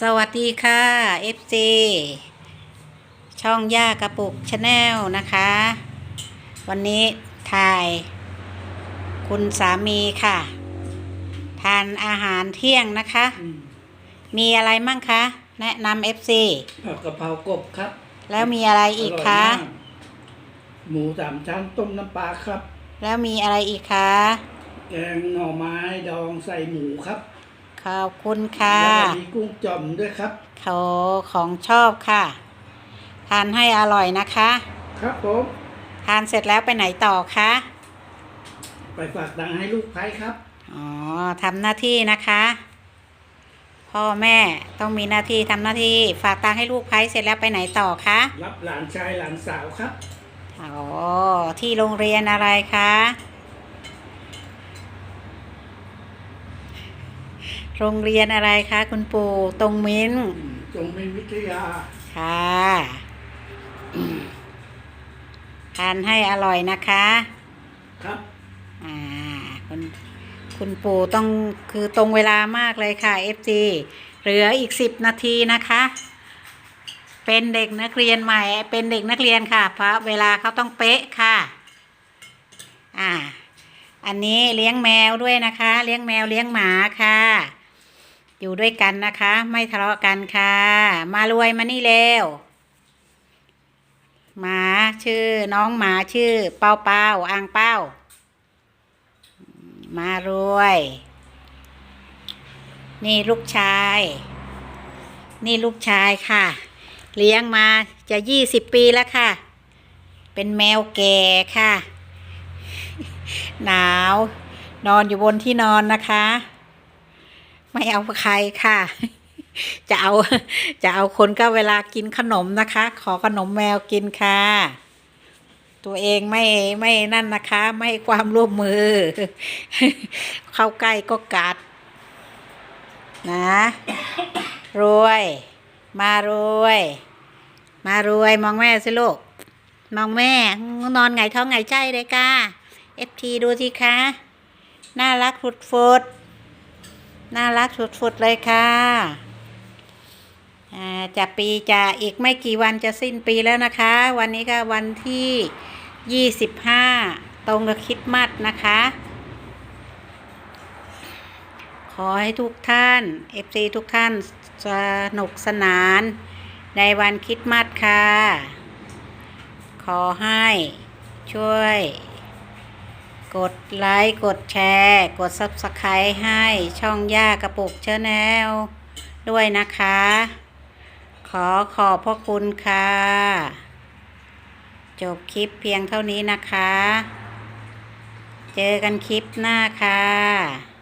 สวัสดีค่ะ FC ช่องย่ากระปุกชาแนลนะคะ วันนี้ถ่าย คุณสามีค่ะ ทานอาหารเที่ยงนะคะอืมมีอะไรมั่งคะ แนะนำ FC ผัดกะเพรากบครับแล้วมีอะไรอีกคะ ร่ยมากหมูสามชั้นต้มน้ำปลาครับ แล้วมีอะไรอีกคะ แกงหน่อไม้ดองใส่หมูครับ ขอบคุณค่ะแล้วก็มีกุ้งจ่อมด้วยครับ เขาของชอบค่ะ ทานให้อร่อยนะคะ ครับผม ทานเสร็จแล้วไปไหนต่อคะ ไปฝากตังค์ให้ลูกไพครับ อ๋อทำหน้าที่นะคะ พ่อแม่ต้องมีหน้าที่ทำหน้าที่ ฝากตังค์ให้ลูกไพ่เสร็จแล้วไปไหนต่อคะรับหลานชายหลานสาวครับ อ๋อที่โรงเรียนอะไรคะ โรงเรียนอะไรคะคุณปู่ตรงมิ้นอืมจงเป็นวิทยา ค่ะอืมทานให้อร่อยนะคะ ครับอ่าคุณคุณปู่ต้องคือตรงเวลามากเลยค่ะ FG เหลืออีกสิบนาทีนะคะ เป็นเด็กนักเรียนใหม่ เป็นเด็กนักเรียนค่ะ เพราะเวลาเขาต้องเป๊ะค่ะ อ่า อันนี้เลี้ยงแมวด้วยนะคะ เลี้ยงแมวเลี้ยงหมาค่ะ อยู่ด้วยกันนะคะ ไม่ทะเลาะกันค่ะ มารวยมานี่เร็วหมาชื่อน้องหมาชื่อ เป้าเป้าอ่างเป้ามารวย นี่ลูกชาย นี่ลูกชายค่ะ เลี้ยงมาจะยี่สิบปีแล้วค่ะ เป็นแมวแก่ค่ะ หนาว นอนอยู่บนที่นอนนะคะ ไม่เอาใครค่ะ จะเอา จะเอาคนก็เวลากินขนมนะคะ ขอขนมแมวกินค่ะ ตัวเองไม่ไม่นั่นนะคะ ไม่ความร่วมมือ เข้าใกล้ก็กัด นะ รวย มารวย มารวยมองแม่สิลูก มองแม่ นอนไงท้องไงใจเลยก้าเอฟทีดูสิคะ น่ารักฝุดฝุด น่ารักฝุดๆเลยค่ะอ่าจะปีจะอีกไม่กี่วันจะสิ้นปีแล้วนะคะ วันนี้ก็วันที่ 25 ตรงกับคริดมัดนะคะ ขอให้ทุกท่าน FC ทุกท่านสนุกสนานในวันคิดมัดค่ะ ขอให้ช่วย กดไลค์ กดแชร์ กด Subscribe ให้ช่องย่ากระปุกเชอแนลด้วยนะคะ ขอขอบพระคุณค่ะ จบคลิปเพียงเท่านี้นะคะ เจอกันคลิปหน้าค่ะ